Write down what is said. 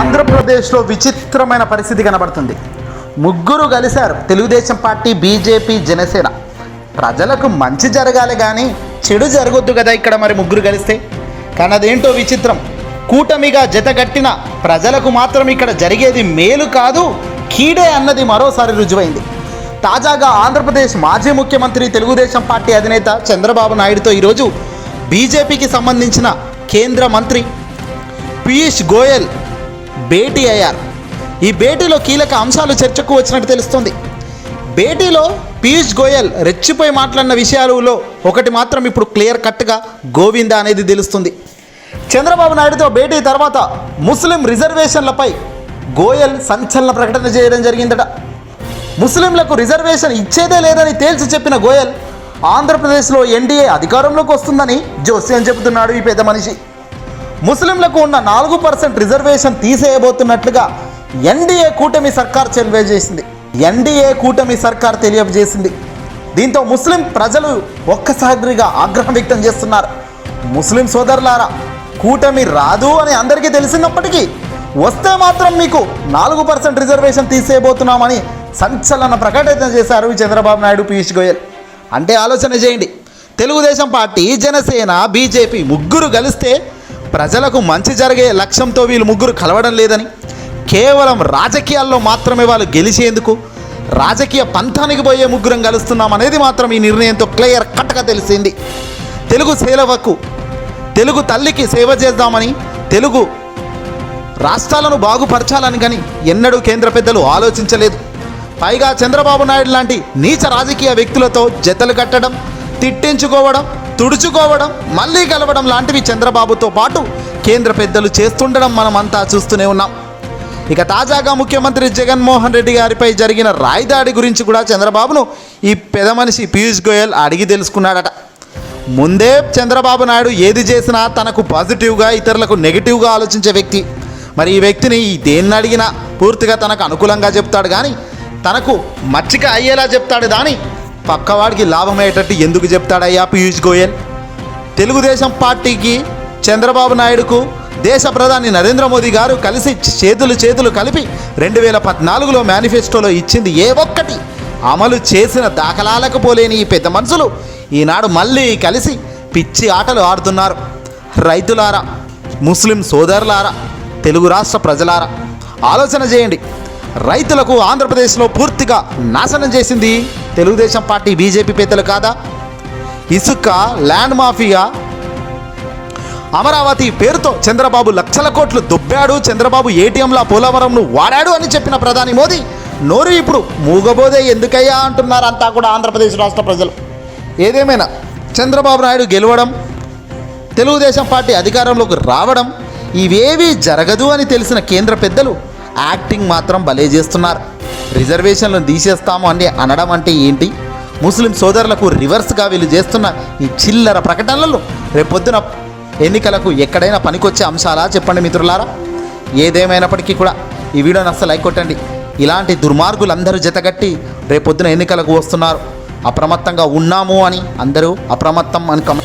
ఆంధ్రప్రదేశ్లో విచిత్రమైన పరిస్థితి కనబడుతుంది. ముగ్గురు కలిశారు. Telugu Desam party BJP Janasena. ప్రజలకు మంచి జరగాలి కానీ చెడు జరగొద్దు కదా ఇక్కడ మరి ముగ్గురు కలిస్తే? కానీ అదేంటో విచిత్రం. కూటమిగా జతగట్టిన ప్రజలకు మాత్రం ఇక్కడ జరిగేది మేలు కాదు కీడే అన్నది మరోసారి రుజువైంది. తాజాగా ఆంధ్రప్రదేశ్ మాజీ ముఖ్యమంత్రి తెలుగుదేశం పార్టీ అధినేత చంద్రబాబు నాయుడుతో ఈరోజు బీజేపీకి సంబంధించిన కేంద్ర మంత్రి పీయూష్ గోయల్ భేటీ అయ్యారు. ఈ భేటీలో కీలక అంశాలు చర్చకు వచ్చినట్టు తెలుస్తుంది. భేటీలో పీయూష్ గోయల్ రెచ్చిపోయి మాట్లాడిన విషయాలలో ఒకటి మాత్రం ఇప్పుడు క్లియర్ కట్గా గోవింద అనేది తెలుస్తుంది. చంద్రబాబు నాయుడుతో భేటీ తర్వాత ముస్లిం రిజర్వేషన్లపై గోయల్ సంచలన ప్రకటన చేయడం జరిగిందట. ముస్లింలకు రిజర్వేషన్ ఇచ్చేదే లేదని తేల్చి చెప్పిన గోయల్ ఆంధ్రప్రదేశ్లో ఎన్డీఏ అధికారంలోకి వస్తుందని జోస్యం చెబుతున్నాడు ఈ పెద్ద మనిషి. ముస్లింలకు ఉన్న నాలుగు పర్సెంట్ రిజర్వేషన్ తీసేయబోతున్నట్లుగా ఎన్డీఏ కూటమి సర్కార్ తెలియజేసింది ఎన్డీఏ కూటమి సర్కార్ తెలియజేసింది దీంతో ముస్లిం ప్రజలు ఒక్కసారిగా ఆగ్రహం వ్యక్తం చేస్తున్నారు. ముస్లిం సోదరులారా కూటమి రాదు అని అందరికీ తెలిసినప్పటికీ వస్తే మాత్రం మీకు నాలుగు పర్సెంట్ రిజర్వేషన్ తీసేయబోతున్నామని సంచలన ప్రకటన చేశారు చంద్రబాబు నాయుడు పీయూష్ గోయల్. అంటే ఆలోచన చేయండి. తెలుగుదేశం పార్టీ జనసేన బీజేపీ ముగ్గురు కలిస్తే ప్రజలకు మంచి జరిగే లక్ష్యంతో వీళ్ళు ముగ్గురు కలవడం లేదని కేవలం రాజకీయాల్లో మాత్రమే వాళ్ళు గెలిచేందుకు రాజకీయ పంథానికి పోయే ముగ్గురం కలుస్తున్నాం అనేది మాత్రం ఈ నిర్ణయంతో క్లియర్ కట్గా తెలిసింది. తెలుగు సేవకు తెలుగు తల్లికి సేవ చేద్దామని తెలుగు రాష్ట్రాలను బాగుపరచాలని కానీ ఎన్నడూ కేంద్ర పెద్దలు ఆలోచించలేదు. పైగా చంద్రబాబు నాయుడు లాంటి నీచ రాజకీయ వ్యక్తులతో జతలు కట్టడం తిట్టించుకోవడం తుడుచుకోవడం మళ్ళీ కలవడం లాంటివి చంద్రబాబుతో పాటు కేంద్ర పెద్దలు చేస్తుండడం మనం అంతా చూస్తూనే ఉన్నాం. ఇక తాజాగా ముఖ్యమంత్రి జగన్మోహన్ రెడ్డి గారిపై జరిగిన రాయిదాడి గురించి కూడా చంద్రబాబును ఈ పెద మనిషి పీయూష్ గోయల్ అడిగి తెలుసుకున్నాడట. ముందే చంద్రబాబు నాయుడు ఏది చేసినా తనకు పాజిటివ్గా ఇతరులకు నెగిటివ్గా ఆలోచించే వ్యక్తి. మరి ఈ వ్యక్తిని దేన్ని అడిగినా? పూర్తిగా తనకు అనుకూలంగా చెప్తాడు కానీ తనకు మచ్చిక అయ్యేలా చెప్తాడు దాని పక్కవాడికి లాభమయ్యేటట్టు ఎందుకు చెప్తాడయ్యా పీయూష్ గోయల్? తెలుగుదేశం పార్టీకి చంద్రబాబు నాయుడుకు దేశ ప్రధాని నరేంద్ర మోదీ గారు కలిసి చేతులు చేతులు కలిపి రెండు వేల పద్నాలుగులో మేనిఫెస్టోలో ఇచ్చింది ఏ ఒక్కటి. అమలు చేసిన దాఖలాలకు పోలేని ఈ పెద్ద మనుషులు ఈనాడు మళ్ళీ కలిసి పిచ్చి ఆటలు ఆడుతున్నారు. రైతులారా ముస్లిం సోదరులారా తెలుగు రాష్ట్ర ప్రజలారా ఆలోచన చేయండి. రైతులకు ఆంధ్రప్రదేశ్లో పూర్తిగా నాశనం చేసింది తెలుగుదేశం పార్టీ బీజేపీ పెద్దలు కాదా? ఇసుక ల్యాండ్ మాఫియా. అమరావతి పేరుతో చంద్రబాబు లక్షల కోట్లు దుబ్బాడు చంద్రబాబు ఏటీఎంల పోలవరంను వాడాడు అని చెప్పిన ప్రధాని మోదీ నోరు ఇప్పుడు మూగబోదే ఎందుకయ్యా అంటున్నారు అంతా కూడా ఆంధ్రప్రదేశ్ రాష్ట్ర ప్రజలు. ఏదేమైనా చంద్రబాబు నాయుడు గెలవడం తెలుగుదేశం పార్టీ అధికారంలోకి రావడం ఇవేవీ జరగదు అని తెలిసిన కేంద్ర పెద్దలు యాక్టింగ్ మాత్రం భలే చేస్తున్నారు. రిజర్వేషన్లను తీసేస్తాము అని అనడం అంటే ఏంటి? ముస్లిం సోదరులకు రివర్స్గా వీళ్ళు చేస్తున్న ఈ చిల్లర ప్రకటనలలో రేపొద్దున ఎన్నికలకు ఎక్కడైనా పనికొచ్చే అంశాలా చెప్పండి మిత్రులారా? ఏదేమైనప్పటికీ కూడా ఈ వీడియోని అస్సలు లైక్ కొట్టండి. ఇలాంటి దుర్మార్గులందరూ జతగట్టి రేపొద్దున ఎన్నికలకు వస్తున్నారు. అప్రమత్తంగా ఉన్నాము అని అందరూ అప్రమత్తం అని కమ